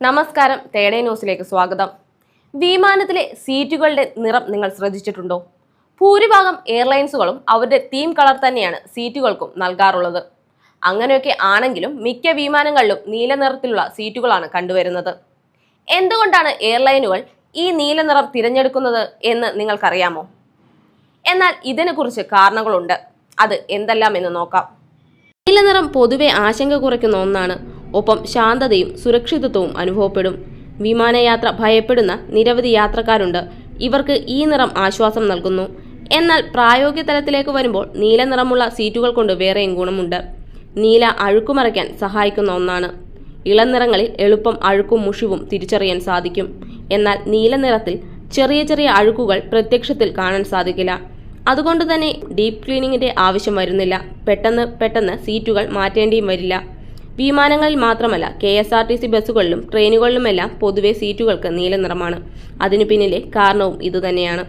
നമസ്കാരം തേടേ ന്യൂസിലേക്ക് സ്വാഗതം. വിമാനത്തിലെ സീറ്റുകളുടെ നിറം നിങ്ങൾ ശ്രദ്ധിച്ചിട്ടുണ്ടോ? ഭൂരിഭാഗം എയർലൈൻസുകളും അവരുടെ തീം കളർ തന്നെയാണ് സീറ്റുകൾക്കും നൽകാറുള്ളത്. അങ്ങനെയൊക്കെ ആണെങ്കിലും മിക്ക വിമാനങ്ങളിലും നീല നിറത്തിലുള്ള സീറ്റുകളാണ് കണ്ടുവരുന്നത്. എന്തുകൊണ്ടാണ് എയർലൈനുകൾ ഈ നീല നിറം തിരഞ്ഞെടുക്കുന്നത് എന്ന് നിങ്ങൾക്കറിയാമോ? എന്നാൽ ഇതിനെക്കുറിച്ച് കാരണങ്ങളുണ്ട്. അത് എന്തെല്ലാം എന്ന് നോക്കാം. നീല നിറം പൊതുവെ ആശങ്ക കുറയ്ക്കുന്ന ഒന്നാണ് ഒപ്പം ശാന്തതയും സുരക്ഷിതത്വവും അനുഭവപ്പെടും. വിമാനയാത്ര ഭയപ്പെടുന്ന നിരവധി യാത്രക്കാരുണ്ട്. ഇവർക്ക് ഈ നിറം ആശ്വാസം നൽകുന്നു. എന്നാൽ പ്രായോഗിക തലത്തിലേക്ക് വരുമ്പോൾ നീല നിറമുള്ള സീറ്റുകൾ കൊണ്ട് വേറെയും ഗുണമുണ്ട്. നീല അഴുക്കുമറയ്ക്കാൻ സഹായിക്കുന്ന ഒന്നാണ്. ഇളം നിറങ്ങളിൽ എളുപ്പം അഴുക്കും മുഷിവും തിരിച്ചറിയാൻ സാധിക്കും. എന്നാൽ നീല നിറത്തിൽ ചെറിയ ചെറിയ അഴുക്കുകൾ പ്രത്യക്ഷത്തിൽ കാണാൻ സാധിക്കില്ല. അതുകൊണ്ട് തന്നെ ഡീപ് ക്ലീനിങ്ങിന്റെ ആവശ്യം വരുന്നില്ല. പെട്ടെന്ന് പെട്ടെന്ന് സീറ്റുകൾ മാറ്റേണ്ടിയും വരില്ല. വിമാനങ്ങളിൽ മാത്രമല്ല K S R T C ബസ്സുകളിലും ട്രെയിനുകളിലുമെല്ലാം പൊതുവെ സീറ്റുകൾക്ക് നീല നിറമാണ്. അതിനു പിന്നിലെ കാരണവും ഇതുതന്നെയാണ്.